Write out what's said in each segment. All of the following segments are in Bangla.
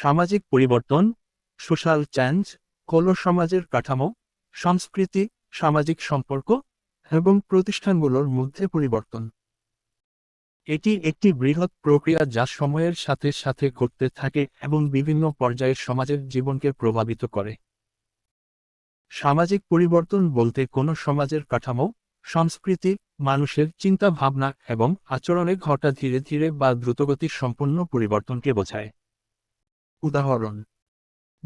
সামাজিক পরিবর্তন, সোশ্যাল চেঞ্জ হল সমাজের কাঠামো, সংস্কৃতি, সামাজিক সম্পর্ক এবং প্রতিষ্ঠানগুলোর মধ্যে পরিবর্তন। এটি একটি বৃহৎ প্রক্রিয়া যা সময়ের সাথে সাথে ঘটতে থাকে এবং বিভিন্ন পর্যায়ে সমাজের জীবনকে প্রভাবিত করে। সামাজিক পরিবর্তন বলতে কোনো সমাজের কাঠামো, সংস্কৃতি, মানুষের চিন্তা ভাবনা এবং আচরণে ঘটা ধীরে ধীরে বা দ্রুতগতির সম্পূর্ণ পরিবর্তনকে বোঝায়। উদাহরণ।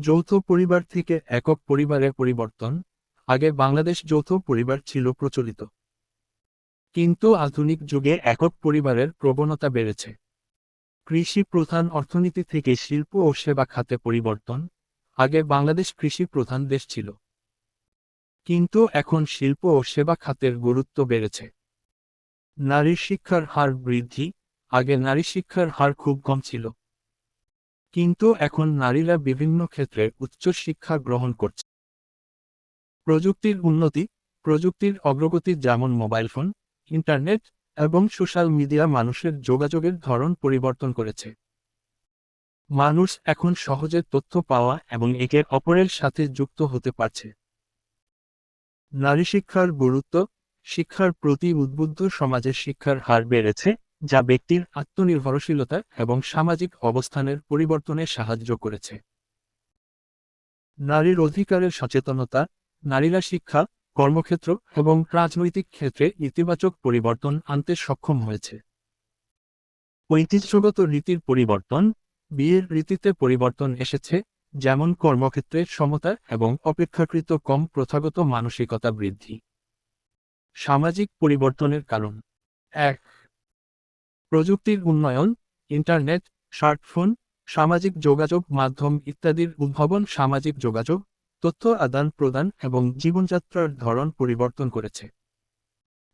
যৌথ পরিবার থেকে একক পরিবারের পরিবর্তন। আগে বাংলাদেশ যৌথ পরিবার ছিল প্রচলিত। কিন্তু আধুনিক যুগে একক পরিবারের প্রবণতা বেড়েছে। কৃষি প্রধান অর্থনীতি থেকে শিল্প ও সেবা খাতে পরিবর্তন। আগে বাংলাদেশ কৃষি প্রধান দেশ ছিল। কিন্তু এখন শিল্প ও সেবা খাতের গুরুত্ব বেড়েছে। নারীর শিক্ষার হার বৃদ্ধি। আগে নারী শিক্ষার হার খুব কম ছিল। কিন্তু এখন নারীরা বিভিন্ন ক্ষেত্রে উচ্চ শিক্ষা গ্রহণ করছে। প্রযুক্তির উন্নতি, প্রযুক্তির অগ্রগতি যেমন মোবাইল ফোন, ইন্টারনেট এবং সোশ্যাল মিডিয়া মানুষের যোগাযোগের ধরন পরিবর্তন করেছে। মানুষ এখন সহজে তথ্য পাওয়া এবং একে অপরের সাথে যুক্ত হতে পারছে। নারী শিক্ষার গুরুত্ব, শিক্ষার প্রতি উদ্বুদ্ধ সমাজের শিক্ষার হার বেড়েছে। যা ব্যক্তির আত্মনির্ভরশীলতা এবং সামাজিক অবস্থানের পরিবর্তনে সাহায্য করেছে। নারীর অধিকারের সচেতনতা, নারীরা শিক্ষা, কর্মক্ষেত্র এবং রাজনৈতিক ক্ষেত্রে ইতিবাচক পরিবর্তন আনতে সক্ষম হয়েছে। ঐতিহ্যগত রীতির পরিবর্তন, বিয়ের রীতিতে পরিবর্তন এসেছে, যেমন কর্মক্ষেত্রে সমতা এবং অপেক্ষাকৃত কম প্রথাগত মানসিকতা বৃদ্ধি। সামাজিক পরিবর্তনের কারণ। এক প্রযুক্তির উন্নয়ন, ইন্টারনেট, স্মার্টফোন, সামাজিক যোগাযোগ মাধ্যম ইত্যাদির উদ্ভাবন সামাজিক যোগাযোগ, তথ্য আদান প্রদান এবং জীবনযাত্রার ধরন পরিবর্তন করেছে।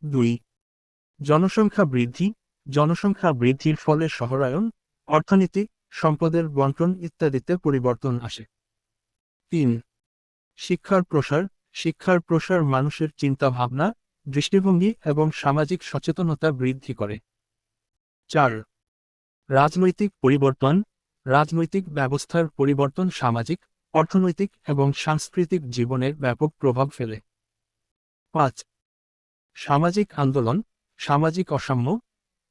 দুই, জনসংখ্যা বৃদ্ধি, জনসংখ্যা বৃদ্ধির ফলে শহরায়ন, অর্থনীতি, সম্পদের বন্টন ইত্যাদিতে পরিবর্তন আসে। তিন, শিক্ষার প্রসার শিক্ষার প্রসার মানুষের চিন্তাভাবনা, দৃষ্টিভঙ্গি এবং সামাজিক সচেতনতা বৃদ্ধি করে। চার। রাজনৈতিক পরিবর্তন, রাজনৈতিক ব্যবস্থার পরিবর্তন সামাজিক, অর্থনৈতিক এবং সাংস্কৃতিক জীবনের ব্যাপক প্রভাব ফেলে। পাঁচ। সামাজিক আন্দোলন, সামাজিক অসাম্য,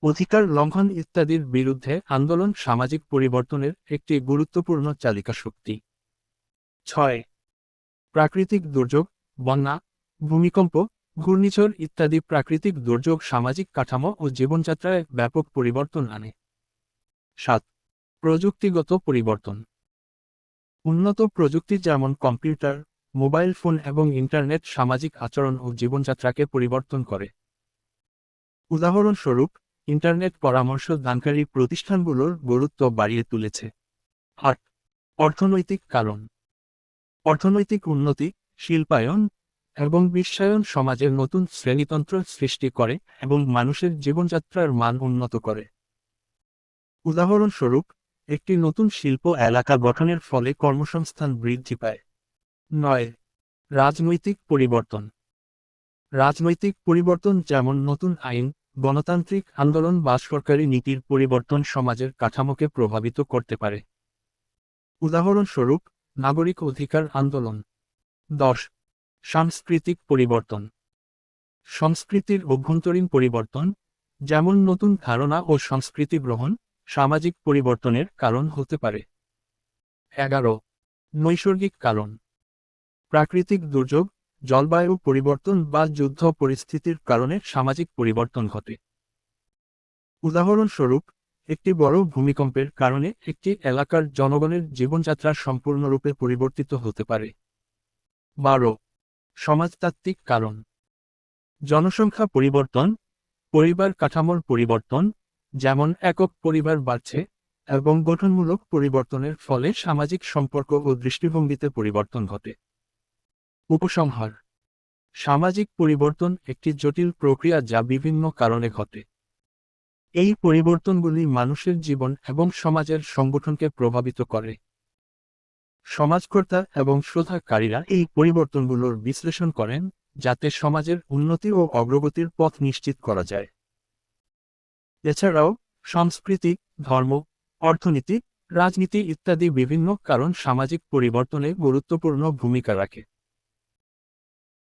অধিকার লঙ্ঘন ইত্যাদির বিরুদ্ধে আন্দোলন সামাজিক পরিবর্তনের একটি গুরুত্বপূর্ণ চালিকা শক্তি। ছয়। প্রাকৃতিক দুর্যোগ, বন্যা, ভূমিকম্প ঘূর্ণিঝড় ইত্যাদি প্রাকৃতিক দুর্যোগ, সামাজিক কাঠামো ও জীবনযাত্রায় ব্যাপক পরিবর্তন আনে। সাত, প্রযুক্তিগত পরিবর্তন। উন্নত প্রযুক্তি যেমন কম্পিউটার, মোবাইল ফোন এবং ইন্টারনেট সামাজিক আচরণ ও জীবনযাত্রাকে পরিবর্তন করে। উদাহরণস্বরূপ, ইন্টারনেট পরামর্শ দানকারী প্রতিষ্ঠানগুলোর গুরুত্ব বাড়িয়ে তুলেছে। আট, অর্থনৈতিক কারণ। অর্থনৈতিক উন্নতি, শিল্পায়ন এবং বিশ্বায়ন সমাজের নতুন শ্রেণীতন্ত্র সৃষ্টি করে এবং মানুষের জীবনযাত্রার মান উন্নত করে। উদাহরণস্বরূপ, একটি নতুন শিল্প এলাকা গঠনের ফলে কর্মসংস্থান বৃদ্ধি পায়। নয়, রাজনৈতিক পরিবর্তন। রাজনৈতিক পরিবর্তন যেমন নতুন আইন, গণতান্ত্রিক আন্দোলন বা সরকারি নীতির পরিবর্তন সমাজের কাঠামোকে প্রভাবিত করতে পারে। উদাহরণস্বরূপ, নাগরিক অধিকার আন্দোলন। দশ সাংস্কৃতিক পরিবর্তন। সংস্কৃতির অভ্যন্তরীণ পরিবর্তন, যেমন নতুন ধারণা ও সংস্কৃতি গ্রহণ, সামাজিক পরিবর্তনের কারণ হতে পারে। এগারো, নৈসর্গিক কারণ। প্রাকৃতিক দুর্যোগ, জলবায়ু পরিবর্তন বা যুদ্ধ পরিস্থিতির কারণে সামাজিক পরিবর্তন ঘটে। উদাহরণস্বরূপ, একটি বড় ভূমিকম্পের কারণে একটি এলাকার জনগণের জীবনযাত্রা সম্পূর্ণরূপে পরিবর্তিত হতে পারে। বারো সমাজতাত্ত্বিক কারণ। জনসংখ্যা পরিবর্তন, পরিবার কাঠামোর পরিবর্তন, যেমন একক পরিবার বাড়ছে এবং গঠনমূলক পরিবর্তনের ফলে সামাজিক সম্পর্ক ও দৃষ্টিভঙ্গিতে পরিবর্তন ঘটে। উপসংহার। সামাজিক পরিবর্তন একটি জটিল প্রক্রিয়া যা বিভিন্ন কারণে ঘটে। এই পরিবর্তনগুলি মানুষের জীবন এবং সমাজের সংগঠনকে প্রভাবিত করে। সমাজকর্তা এবং শ্রোতাকারীরা এই পরিবর্তনগুলোর বিশ্লেষণ করেন, যাতে সমাজের উন্নতি ও অগ্রগতির পথ নিশ্চিত করা যায়। এছাড়াও, সংস্কৃতি, ধর্ম, অর্থনীতি, রাজনীতি ইত্যাদি বিভিন্ন কারণ সামাজিক পরিবর্তনে গুরুত্বপূর্ণ ভূমিকা রাখে।